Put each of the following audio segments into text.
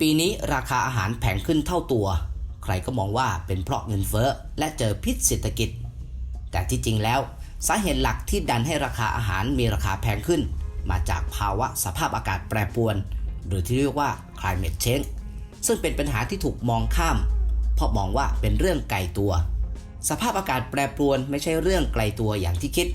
ปีนี้ราคาอาหารแพงขึ้นเท่าตัว ใครก็มองว่าเป็นเพราะเงินเฟ้อและเจอพิษเศรษฐกิจ แต่ที่จริงแล้ว สาเหตุหลักที่ดันให้ราคาอาหารมีราคาแพงขึ้น มาจากภาวะสภาพอากาศแปรปรวน หรือที่เรียกว่า climate change ซึ่งเป็นปัญหาที่ถูกมองข้าม เพราะมองว่าเป็นเรื่องไกลตัว สภาพอากาศแปรปรวนไม่ใช่เรื่องไกลตัวอย่างที่คิด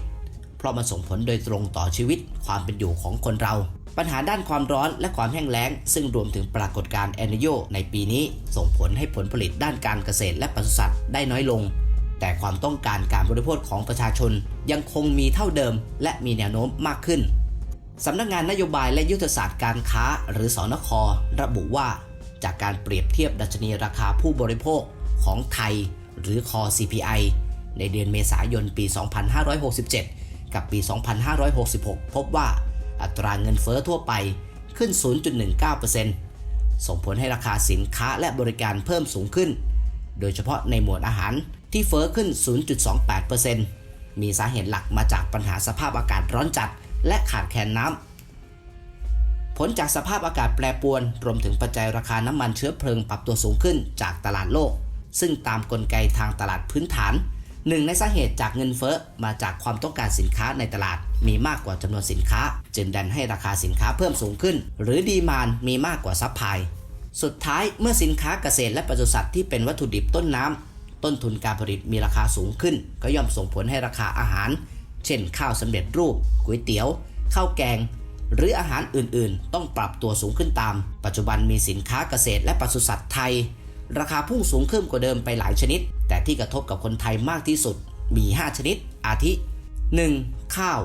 เพราะมันส่งผลโดยตรงต่อชีวิตความเป็นอยู่ของคนเรา ปัญหาด้านความร้อนและความแห้งแล้ง ซึ่งรวมถึงปรากฏการณ์เอลนิโยในปีนี้ ส่งผลให้ผลผลิตด้านการเกษตรและปศุสัตว์ได้น้อยลง แต่ความต้องการการบริโภคของประชาชนยังคงมีเท่าเดิม และมีแนวโน้มมากขึ้นสำนักงานนโยบายและยุทธศาสตร์การค้า หรือสอนคระบุว่า จากการเปรียบเทียบดัชนีราคาผู้บริโภคของไทย หรือคอ CPI ในเดือนเมษายนปี 2567 กับปี 2566 พบว่าอัตราเงินเฟ้อทั่วไปขึ้น 0.19%ส่งผลให้ราคาสินค้าและบริการเพิ่มสูงขึ้น โดยเฉพาะในหมวดอาหารที่เฟ้อขึ้น 0.28%มีสาเหตุหลักมาจากปัญหาสภาพอากาศร้อนจัด และขาดแคลนน้ำ ผลจากสภาพอากาศแปรปรวน รวมถึงปัจจัยราคาน้ำมันเชื้อเพลิงปรับตัวสูงขึ้นจากตลาดโลก ซึ่งตามกลไกทางตลาดพื้นฐาน หนึ่งในสาเหตุจากเงินเฟ้อมาจากความต้องการสินค้าในตลาด มีมากกว่าจำนวนสินค้า จึงดันให้ราคาสินค้าเพิ่มสูงขึ้น หรือดีมานมีมากกว่าซัพพลายสุดท้ายเมื่อสินค้าเกษตรและปศุสัตว์ที่เป็นวัตถุดิบต้นน้ำต้นทุนการผลิตมีราคาสูงขึ้น ก็ย่อมส่งผลให้ราคาอาหาร เช่น ข้าวสำเร็จรูปก๋วยเตี๋ยวข้าวแกง หรืออาหารอื่นๆ ต้องปรับตัวสูงขึ้นตาม ปัจจุบันมีสินค้าเกษตรและปศุสัตว์ไทย ราคาพุ่งสูงขึ้นกว่าเดิมไปหลายชนิด แต่ที่กระทบกับคนไทยมากที่สุดมี 5 ชนิด อาทิ 1. ข้าว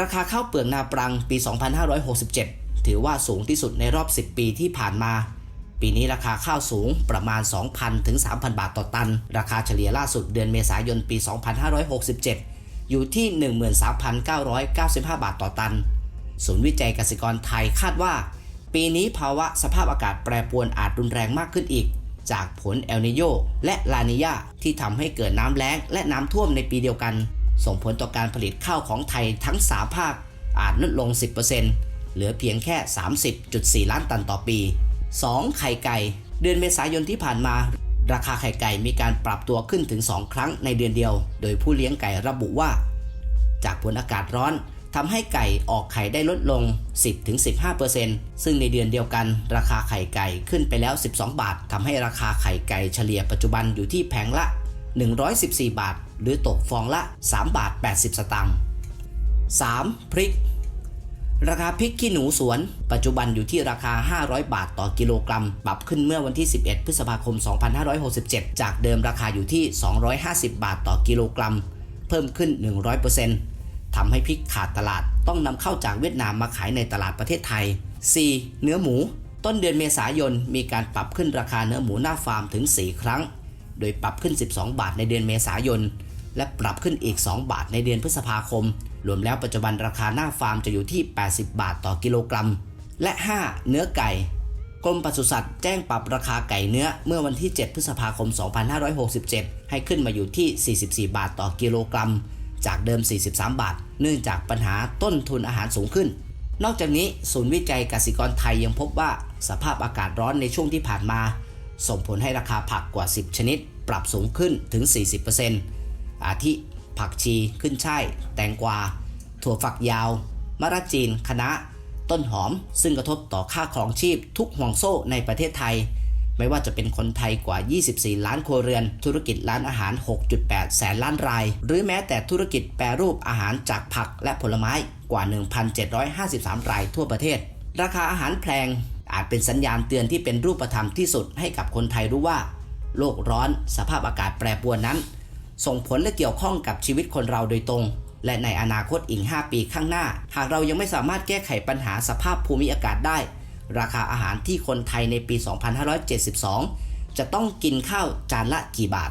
ราคาข้าวเปลือกนาปรังปี 2567 ถือว่าสูงที่สุดในรอบ 10 ปีที่ผ่านมา ปีนี้ราคาข้าวสูงประมาณ 2,000 ถึง 3,000 บาทต่อตัน ราคาเฉลี่ยล่าสุดเดือนเมษายนปี 2567 อยู่ที่ 13,995 บาทต่อตัน ศูนย์วิจัยเกษตรกรไทยคาดว่า ปีนี้ภาวะสภาพอากาศแปรปรวนอาจรุนแรงมากขึ้นอีก จากผลเอลนิโยและลานิยาที่ทำให้เกิดน้ำแล้งและน้ำท่วมในปีเดียวกัน ส่งผลต่อการผลิตข้าวของไทยทั้ง 3 ภาค อาจลดลง 10%เหลือเพียงแค่ 30.4 ล้านตันต่อปี 2. ไข่ไก่ เดือนเมษายนที่ผ่านมา ราคาไข่ไก่มีการปรับตัวขึ้นถึง 2 ครั้งในเดือนเดียว โดยผู้เลี้ยงไก่ระบุว่า จากผลอากาศร้อน ทำให้ไก่ออกไข่ได้ลดลง 10-15%ซึ่งในเดือนเดียวกัน ราคาไข่ไก่ขึ้นไปแล้ว 12 บาททำให้ราคาไข่ไก่เฉลี่ยปัจจุบันอยู่ที่แผงละ 114 บาท หรือตกฟองละ 3 บาท 80 สตางค์ 3. พริก ราคาพริกขี้หนูสวน ปัจจุบันอยู่ที่ราคา 500 บาทต่อกิโลกรัม ปรับขึ้นเมื่อวันที่ 11 พฤษภาคม 2567 จากเดิมราคาอยู่ที่ 250 บาทต่อกิโลกรัม เพิ่มขึ้น 100% ทำให้พริกขาดตลาดต้องนำเข้าจากเวียดนามมาขายในตลาดประเทศไทย 4. เนื้อหมู ต้นเดือนเมษายนมีการปรับขึ้นราคาเนื้อหมูหน้าฟาร์มถึง 4 ครั้ง โดยปรับขึ้น 12 บาทในเดือนเมษายน และปรับขึ้นอีก 2 บาทในเดือนพฤษภาคม รวมแล้วปัจจุบันราคาหน้าฟาร์มจะอยู่ที่ 80 บาทต่อกิโลกรัม และ 5. เนื้อไก่กรมปศุสัตว์แจ้งปรับราคาไก่เนื้อเมื่อวันที่ 7 พฤษภาคม 2567 ให้ขึ้นมาอยู่ที่ 44 บาทต่อกิโลกรัม จากเดิม 43 บาท เนื่องจากปัญหาต้นทุนอาหารสูงขึ้น นอกจากนี้ศูนย์วิจัยกสิกรไทยยังพบว่าสภาพอากาศร้อนในช่วงที่ผ่านมา ส่งผลให้ราคาผักกว่า 10 ชนิด ปรับสูงขึ้นถึง 40%อาทิผักชีขึ้นช่ายแตงกวา ถั่วฝักยาว มะระจีนคะน้าต้นหอม ซึ่งกระทบต่อค่าครองชีพทุกห่วงโซ่ในประเทศไทย ไม่ว่าจะเป็นคนไทยกว่า 24 ล้านครัวเรือน ธุรกิจร้านอาหาร 6.8 แสนล้านราย หรือแม้แต่ธุรกิจแปรรูปอาหารจากผักและผลไม้กว่า 1,753 รายทั่วประเทศ ราคาอาหารแพงอาจเป็นสัญญาณเตือนที่เป็นรูปธรรมที่สุดให้กับคนไทยรู้ว่า โลกร้อน สภาพอากาศแปรปรวนนั้น ส่งผลและเกี่ยวข้องกับชีวิตคนเราโดยตรง และในอนาคตอีก 5 ปีข้างหน้า หากเรายังไม่สามารถแก้ไขปัญหาสภาพภูมิอากาศได้ ราคาอาหารที่คนไทยในปี 2572 จะต้องกินข้าวจานละกี่บาท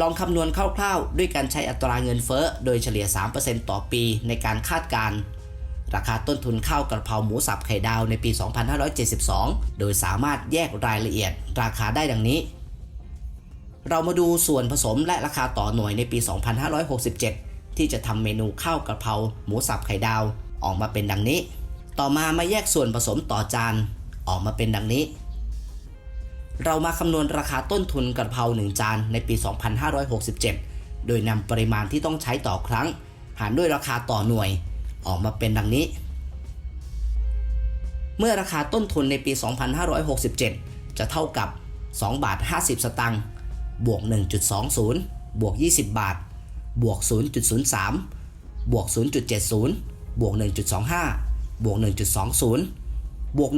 ลองคำนวณคร่าวๆ ด้วยการใช้อัตราเงินเฟ้อโดยเฉลี่ย 3%ต่อปีในการคาดการณ์ราคาต้นทุนข้าวกระเพราหมูสับไข่ดาวในปี 2572 โดยสามารถแยกรายละเอียดราคาได้ดังนี้ เรามาดูส่วนผสมและราคาต่อหน่วยในปี 2567 ที่จะทำเมนูข้าวกระเพราหมูสับไข่ดาวออกมาเป็นดังนี้ ต่อมามาแยกส่วนผสมต่อจานออกมาเป็นดังนี้ เรามาคำนวณราคาต้นทุนกระเพรา1จานในปี 2567 โดยนำปริมาณที่ต้องใช้ต่อครั้ง หารด้วยราคาต่อหน่วยออกมาเป็นดังนี้ เมื่อราคาต้นทุนในปี 2567 จะเท่ากับ 2 บาท 50 สตังค์บวก 1.20 บวก 20 บาท บวก 0.03 บวก 0.70 บวก 1.25 บวก 1.20 บวก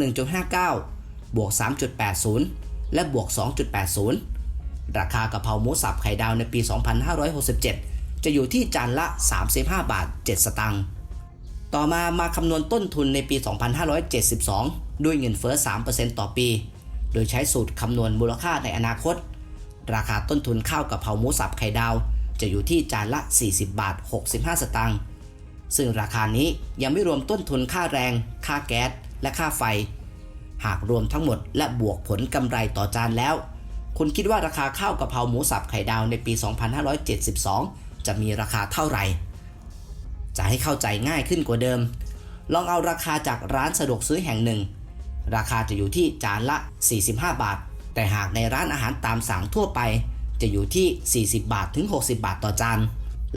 1.59 บวก 3.80 และบวก 2.80 ราคากะเพราหมูสับไข่ดาวในปี 2567 จะอยู่ที่จานละ 35 บาท 7 สตังค์ ต่อมามาคำนวณต้นทุนในปี 2572 ด้วยเงินเฟ้อ 3%ต่อปี โดยใช้สูตรคำนวณมูลค่าในอนาคต ราคาต้นทุนข้าวกะเพราหมูสับไข่ดาว จะอยู่ที่จานละ 40 บาท 65 สตางค์ ซึ่งราคานี้ยังไม่รวมต้นทุนค่าแรง ค่าแก๊ส และค่าไฟ หากรวมทั้งหมดและบวกผลกำไรต่อจานแล้ว คุณคิดว่าราคาข้าวกะเพราหมูสับไข่ดาวในปี 2572 จะมีราคาเท่าไหร่ จะให้เข้าใจง่ายขึ้นกว่าเดิม ลองเอาราคาจากร้านสะดวกซื้อแห่งหนึ่ง ราคาจะอยู่ที่จานละ 45 บาท แต่หากในร้านอาหารตามสั่งทั่วไป จะอยู่ที่ 40 บาทถึง 60 บาทต่อจาน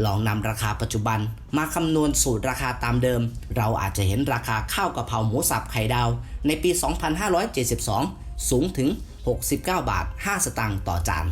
ลองนำราคาปัจจุบันมาคำนวณสูตรราคาตามเดิม เราอาจจะเห็นราคาข้าวกะเพราหมูสับไข่ดาว ในปี 2572 สูงถึง 69 บาท 5 สตางค์ต่อจาน